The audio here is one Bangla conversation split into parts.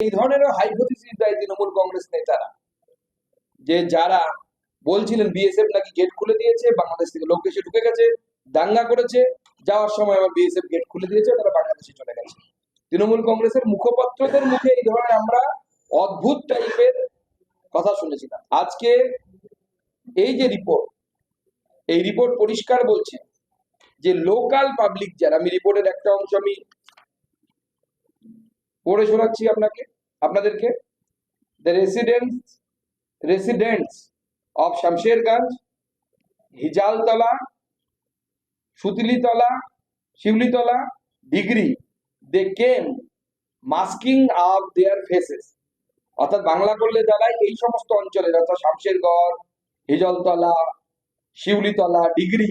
এই ধরনের হাইপোথিসিস দেয় তৃণমূল কংগ্রেস নেতারা, যে যারা বলছিলেন বিএসএফ নাকি গেট খুলে দিয়েছে, বাংলাদেশ থেকে লোক এসে ঢুকে গেছে, দাঙ্গা করেছে, যাওয়ার সময় আবার বিএসএফ গেট খুলে দিয়েছে, তারা বাংলাদেশে চলে গেছে। তৃণমূল কংগ্রেসের মুখপাত্রদের মুখে এই ধরনের আমরা অদ্ভুত টাইপের কথা শুনেছিলাম। আজকে এই যে রিপোর্ট এই রিপোর্ট পরিষ্কার বলছে যে লোকাল পাবলিক যারা, আমি রিপোর্টের একটা অংশ আমি পড়ে শোনাচ্ছি আপনাকে আপনাদেরকে। The residents residents of Shamsherganj, Hijaltala, Sutilitala, Shivlitala, Digri, they came masking up their faces. অর্থাৎ বাংলা করলে দাঁড়ায় এই সমস্ত অঞ্চলের অর্থাৎ শামশেরগড় হিজলতলা শিউলিতলা ডিগ্রি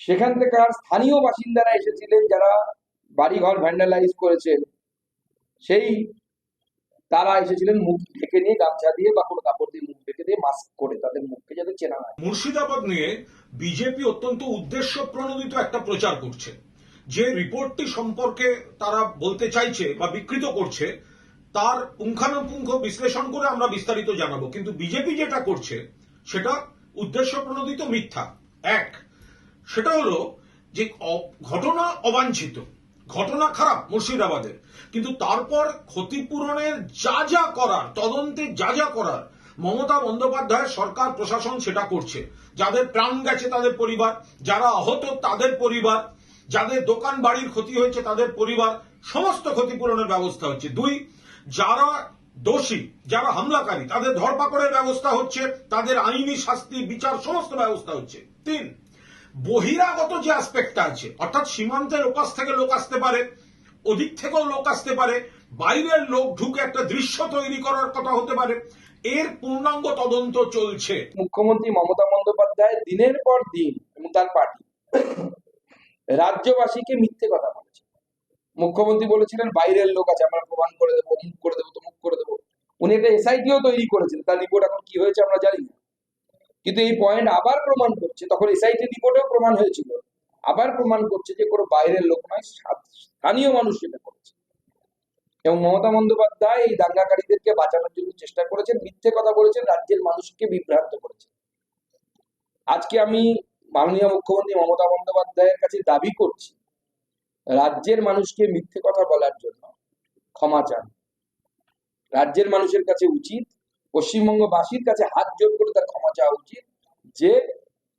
সেখান থেকে স্থানীয় বাসিন্দারা এসেছিলেন যারা বাড়িঘর ভ্যান্ডালাইজ করেছেন। সেই তারা এসেছিলেন মুখ ঢেকে নিয়ে, গামছা দিয়ে বা কোনো কাপড় দিয়ে মুখ ঢেকে দিয়ে মাস্ক করে তাদের মুখকে যাতে চেনা হয়। মুর্শিদাবাদ নিয়ে বিজেপি অত্যন্ত উদ্দেশ্য প্রণোদিত একটা প্রচার করছে। যে রিপোর্টটি সম্পর্কে তারা বলতে চাইছে বা বিকৃত করছে, তার পুঙ্খানুপুঙ্খ বিশ্লেষণ করে আমরা বিস্তারিত জানাব। কিন্তু বিজেপি যেটা করছে, সেটা উদ্দেশ্য প্রণোদিত মিথ্যা। এক, সেটা হলো যে ঘটনা অবাঞ্ছিত। ঘটনা খারাপ মুর্শিদাবাদের। কিন্তু তারপর ক্ষতিপূরণের যা যা করার, তদন্তে যা যা করার, মমতা বন্দ্যোপাধ্যায়ের সরকার, প্রশাসন সেটা করছে। যাদের প্রাণ গেছে তাদের পরিবার, যারা আহত তাদের পরিবার, যাদের দোকান বাড়ির ক্ষতি হয়েছে তাদের পরিবার, সমস্ত ক্ষতিপূরণের ব্যবস্থা হচ্ছে। দুই, যারা দোষী, যারা হামলাকারী, তাদের ধরপাকড়ের ব্যবস্থা হচ্ছে, তাদের আইনি শাস্তি, বিচার, সমস্ত ব্যবস্থা হচ্ছে। তিন বহিরাগত যে অ্যাসপেক্টটা আছে, অর্থাৎ সীমান্তের ওপাশ থেকে লোক আসতে পারে, ওদিক থেকেও লোক আসতে পারে, বাইরের লোক ঢুকে একটা দৃশ্য তৈরি করার কথা হতে পারে, এর পূর্ণাঙ্গ তদন্ত চলছে। মুখ্যমন্ত্রী মমতা বন্দ্যোপাধ্যায় দিনের পর দিন এবং তার পার্টি রাজ্যবাসীকে মিথ্যে কথা বলেছে মুখ্যমন্ত্রী বলেছিলেন, বাইরের লোক আছে, আমরা প্রমাণ করে দেবো মুখ করে দেবো তো মুখ করে দেবো। উনি একটা এসআইটিও তৈরি করেছেন, তার রিপোর্ট এখন কি হয়েছে আমরা জানি না। কিন্তু এই পয়েন্ট আবার প্রমাণ করছে, তখন এসআইটি রিপোর্টেও প্রমাণ হয়েছিল। আবার প্রমাণ করছে যে কোনো বাইরের লোক নয় স্থানীয় মানুষ সেটা করেছে। এবং মমতা বন্দ্যোপাধ্যায় এই দাঙ্গাকারীদেরকে বাঁচানোর জন্য চেষ্টা করেছেন, মিথ্যে কথা বলেছেন, রাজ্যের মানুষকে বিভ্রান্ত করেছেন। আজকে আমি মাননীয় মুখ্যমন্ত্রী মমতা বন্দ্যোপাধ্যায়ের কাছে দাবি করছি, রাজ্যের মানুষকে মিথ্যে কথা বলার জন্য ক্ষমা চান। রাজ্যের মানুষের কাছে উচিত পশ্চিমবঙ্গবাসীর কাছে হাত জোর করে তার ক্ষমা চাওয়া উচিত। যে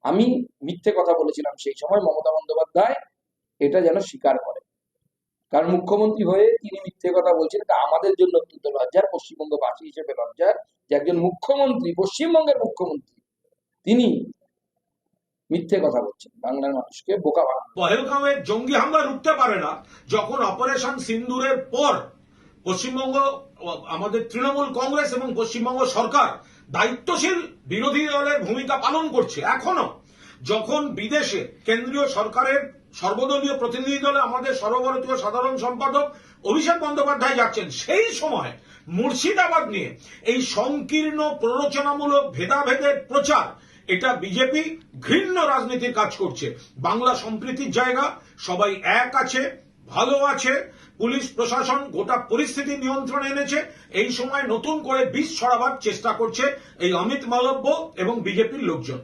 আমি মিথ্যে কথা বলেছিলাম সেই সময় মমতা বন্দ্যোপাধ্যায় এটা যেন স্বীকার করে। কারণ মুখ্যমন্ত্রী হয়ে তিনি মিথ্যে কথা বলছেন, এটা আমাদের জন্য অত্যন্ত লজ্জার, পশ্চিমবঙ্গবাসী হিসেবে লজ্জার। যে একজন মুখ্যমন্ত্রী, পশ্চিমবঙ্গের মুখ্যমন্ত্রী, তিনি মিথ্যে কথা বলছেন বাংলার মানুষকে বোকা বানানো জঙ্গি হামলা রুখতে পারে না যখন অপারেশন সিন্দুরের পর পশ্চিমবঙ্গ আমাদের তৃণমূল কংগ্রেস এবং পশ্চিমবঙ্গ সরকার দায়িত্বশীল বিরোধী দলের ভূমিকা পালন করছে এখনও। যখন বিদেশে কেন্দ্রীয় সরকারের সর্বদলীয় প্রতিনিধি দলে আমাদের সর্বভারতীয় সাধারণ সম্পাদক অভিষেক বন্দ্যোপাধ্যায় যাচ্ছেন, সেই সময় মুর্শিদাবাদ নিয়ে এই সংকীর্ণ প্ররোচনামূলক ভেদাভেদের প্রচার, এটা বিজেপি ঘৃণ্য রাজনীতির কাজ করছে। বাংলা সম্প্রীতির জায়গা, সবাই এক আছে, ভালো আছে পুলিশ প্রশাসন গোটা পরিস্থিতি নিয়ন্ত্রণে এনেছে। এই সময় নতুন করে বিষ ছড়াবার চেষ্টা করছে এই অমিত মালব্য এবং বিজেপির লোকজন।